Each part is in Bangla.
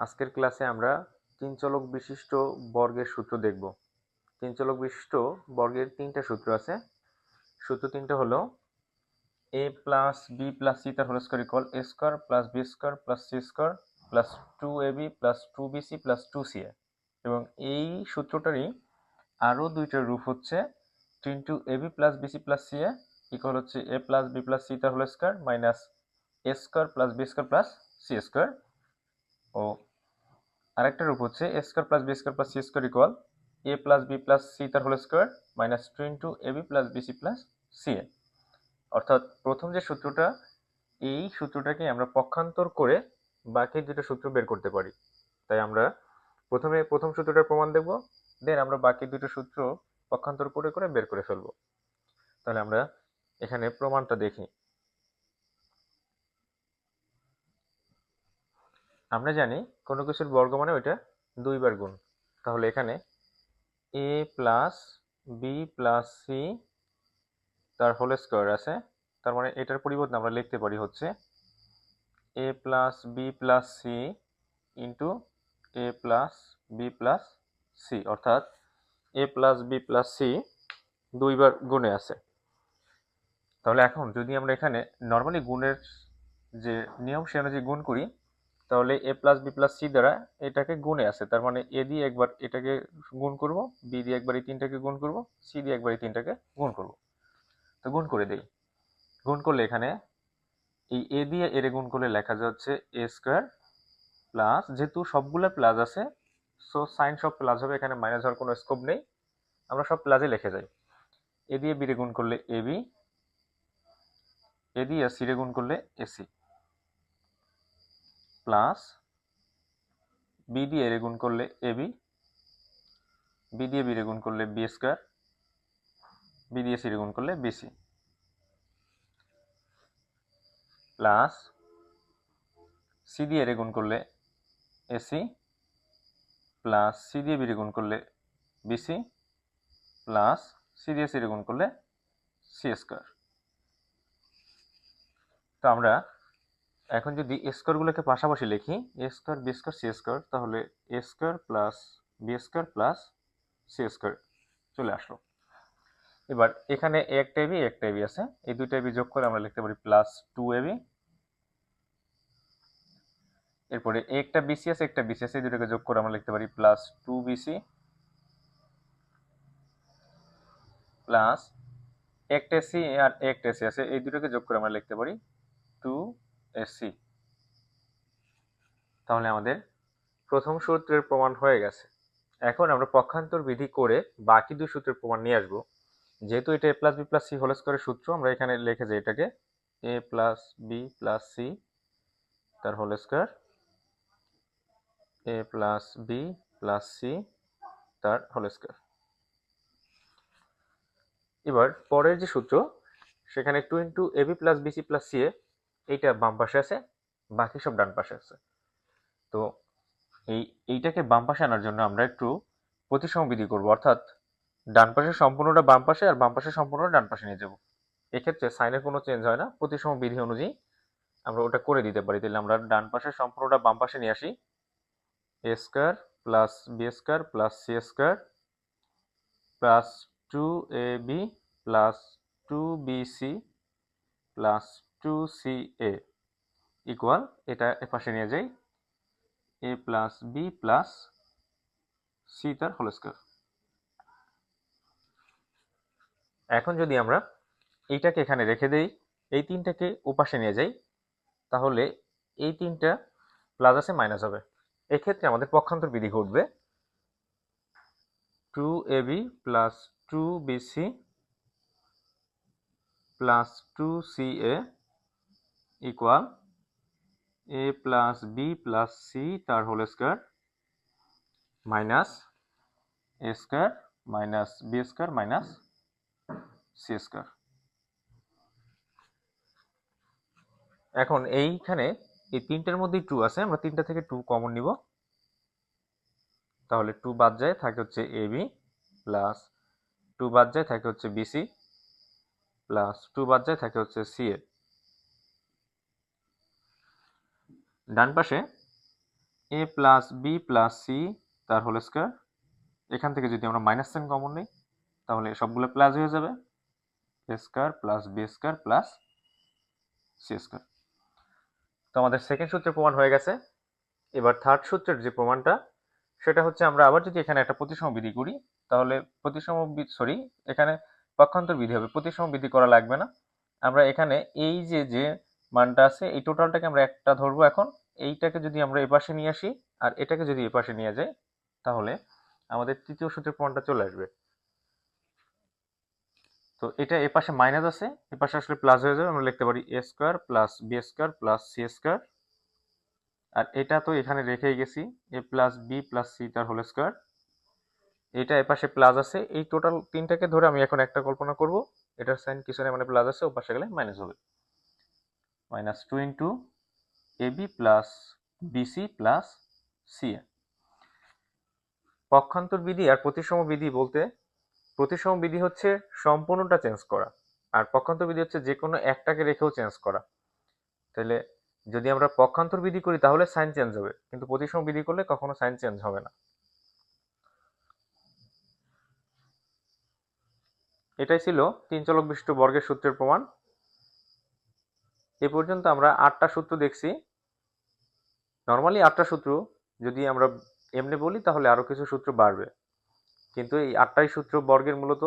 আজকের ক্লাসে আমরা তিন চলক বিশিষ্ট বর্গের সূত্র দেখব। তিন চলক বিশিষ্ট বর্গের তিনটা সূত্র আছে। সূত্র তিনটা হলো A plus B plus C তার whole square equal A square plus B square plus C square plus two A B plus two B C plus two C A এবং এই সূত্রটারই আরও দুইটা রূপ হচ্ছে into A B plus B C plus C A equal হচ্ছে A plus B plus C তার whole square minus A square plus B square plus C square ও আরেকটা রূপ হচ্ছে A square plus B square plus C square equal A plus B plus C তার whole square minus two into A B plus B C plus C A অর্থাৎ প্রথম যে সূত্রটা, এই সূত্রটাকে আমরা পক্ষান্তর করে বাকি দুটো সূত্র বের করতে পারি। তাই আমরা প্রথমে প্রথম সূত্রটার প্রমাণ দেখব দেন আমরা বাকি দুটো সূত্র পক্ষান্তর করে করে বের করে ফেলব। তাহলে আমরা এখানে প্রমাণটা দেখি। আমরা জানি কোনো কিছুর বর্গ মানে ওইটা দুইবার গুণ। তাহলে এখানে A plus B plus C তার হোল স্কোয়ার আছে। তার মানে এটার পরিবর্তে আমরা লিখতে পারি হচ্ছে A plus B plus C into A plus B plus C অর্থাৎ A plus B plus C দুইবার গুণে আছে। তাহলে এখন যদি আমরা এখানে নর্মালি গুণের যে নিয়ম, সে অনুযায়ী গুণ করি তাহলে A plus B plus C দ্বারা এটাকে গুণে আছে তার মানে এ দিয়ে একবার এটাকে গুণ করব বি দিয়ে একবার এই তিনটাকে গুণ করব সি দিয়ে একবার এই তিনটাকে গুণ করব। তো গুণ করে দেই। গুণ করলে এখানে এই এ দিয়ে এর গুণ করলে লেখা যাচ্ছে এ স্কোয়ার প্লাস যেহেতু সবগুলো প্লাস আছে সো সাইন সব প্লাস হবে, এখানে মাইনাস হওয়ার কোনো স্কোপ নেই। আমরা সব প্লাসে লিখে যাই। এ দিয়ে বি রে গুণ করলে এ বি এ দিয়ে সি রে গুণ করলে এসি প্লাস বি দিয়ে এর গুণ করলে এ বি বি দিয়ে বি রে গুণ করলে বি স্কোয়ার বি দিয়ে সি রে গুণ করলে বিসি প্লাস সি দিয়ে এর গুণ করলে এসি প্লাস সি দিয়ে বি রে গুণ করলে বিসি প্লাস সি দিয়ে সি রে গুণ করলে সি স্কোয়ার। তো আমরা এখন যদি স্কোয়ারগুলোকে পাশাপাশি লিখি, A square, B square, C square, তাহলে A square plus B square plus C square চলে আসলো। এবার এখানে একটা এবি একটা এবি আছে। এই দুইটা এবি যোগ করে আমরা লিখতে পারি প্লাস টু এবি এরপরে একটা বিসি আছে একটা বিসি আছে, এই দুটোকে যোগ করে আমরা লিখতে পারি প্লাস টু বিসি প্লাস একটা সি আর একটা সি আছে, এই দুটোকে যোগ করে আমরা লিখতে পারি টু এসি তাহলে আমাদের প্রথম সূত্রের প্রমাণ হয়ে গেছে। এখন আমরা পক্ষান্তর বিধি করে বাকি দুই সূত্রের প্রমাণ নিয়ে আসব। যেহেতু এটা A plus B plus C whole স্কোয়ারের সূত্র, আমরা এখানে লিখে যাই এটাকে A plus B plus C তার whole square, A plus B plus C তার হোল স্কোয়ার। এবার পরের যে সূত্র, সেখানে two into A B plus BC plus C A এইটা বাম পাশে আছে, বাকি সব ডান পাশে আছে। তো এই, এইটাকে বাম পাশে আনার জন্য আমরা একটু প্রতিসম বিধি করব। অর্থাৎ ডান পাশে সম্পূর্ণটা বাম পাশে আর বাম পাশে সম্পূর্ণটা ডান পাশে নিয়ে যাব। এক্ষেত্রে সাইনের কোনো চেঞ্জ হয় না, প্রতিসম বিধি অনুযায়ী আমরা ওটা করে দিতে পারি। তাহলে আমরা ডান পাশে সম্পূর্ণটা বাম পাশে নিয়ে আসি। A square plus B square plus C square plus two A B plus two B C plus two C A equal এটা এপাশে নিয়ে যাই। A plus B plus C তার হোল স্কোয়ার এখন যদি আমরা এইটাকে এখানে রেখে দেই, এই তিনটাকে ওপাশে নিয়ে যাই, তাহলে এই তিনটা প্লাস আছে মাইনাস হবে। এক্ষেত্রে আমাদের পক্ষান্তর বিধি ঘটবে two A B plus two B C plus two C A equal A plus B plus C তার whole square minus A square minus B square minus C square এখন এইখানে এই তিনটার মধ্যেই টু আছে, আমরা তিনটা থেকে টু কমন নিব। তাহলে টু বাদ যায়, থাকে হচ্ছে এ বি প্লাস টু বাদ যায়, থাকে হচ্ছে বিসি প্লাস টু বাদ যায়, থাকে হচ্ছে সি এ ডান পাশে A plus B plus C, তার হোল স্কোয়ার। এখান থেকে যদি আমরা মাইনাস সাইন কমন নিই, তাহলে সবগুলো প্লাস হয়ে যাবে। A square plus B square plus C square. তো আমাদের সেকেন্ড সূত্রের প্রমাণ হয়ে গেছে। এবার থার্ড সূত্রের যে প্রমাণটা, সেটা হচ্ছে আমরা আবার যদি এখানে একটা প্রতিসম বিধি করি, তাহলে প্রতিসম সরি এখানে পক্ষান্তর বিধি হবে। প্রতিসম বিধি করা লাগবে না। আমরা এখানে এই যে যে মানটা আছে, এই টোটালটাকে আমরা একটা ধরবো এখন। এইটাকে যদি আমরা এপাশে নিয়ে আসি আর এটাকে যদি এপাশে নিয়ে যাই, তাহলে আমাদের তৃতীয় সূত্রের প্রমাণটা চলে আসবে। তো এটা এপাশে মাইনাস আছে এপাশে আসলে প্লাস হয়ে যাবে, আমরা লিখতে পারি A square plus B square plus C square আর এটা তো এখানে রেখেই গেছি A plus B plus C তার হোল স্কোয়ার এটা এপাশে প্লাস আছে, এই টোটাল তিনটাকে ধরে আমি এখন একটা কল্পনা করব, এটার সাইন কিছু মানে প্লাস আছে ও পাশে গেলে মাইনাস হবে। Minus two into A B plus BC plus C পক্ষান্তর বিধি আর প্রতিসম বিধি বলতে প্রতিসম বিধি হচ্ছে সম্পূর্ণটা চেঞ্জ করা, আর পক্ষান্তর বিধি হচ্ছে যে কোনো একটাকে রেখেও চেঞ্জ করা। তাহলে যদি আমরা পক্ষান্তর বিধি করি তাহলে সাইন চেঞ্জ হবে, কিন্তু প্রতিসম বিধি করলে কখনো সাইন চেঞ্জ হবে না। এটাই ছিল তিন চলক বিশিষ্ট বর্গের সূত্রের প্রমাণ। এ পর্যন্ত আমরা আটটা সূত্র দেখছি। নর্মালি আটটা সূত্র, যদি আমরা এমনি বলি তাহলে আরও কিছু সূত্র বাড়বে। কিন্তু এই আটটাই সূত্র বর্গের মূলত,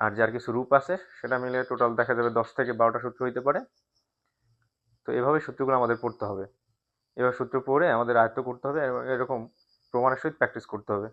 আর যার কিছু রূপ আছে সেটা মিলে টোটাল দেখা যাবে দশ থেকে বারোটা সূত্র হইতে পারে। তো এভাবে সূত্রগুলো আমাদের পড়তে হবে। এবার সূত্র পড়ে আমাদের আয়ত্ত করতে হবে এবং এরকম প্রমাণের সহিত প্র্যাকটিস করতে হবে।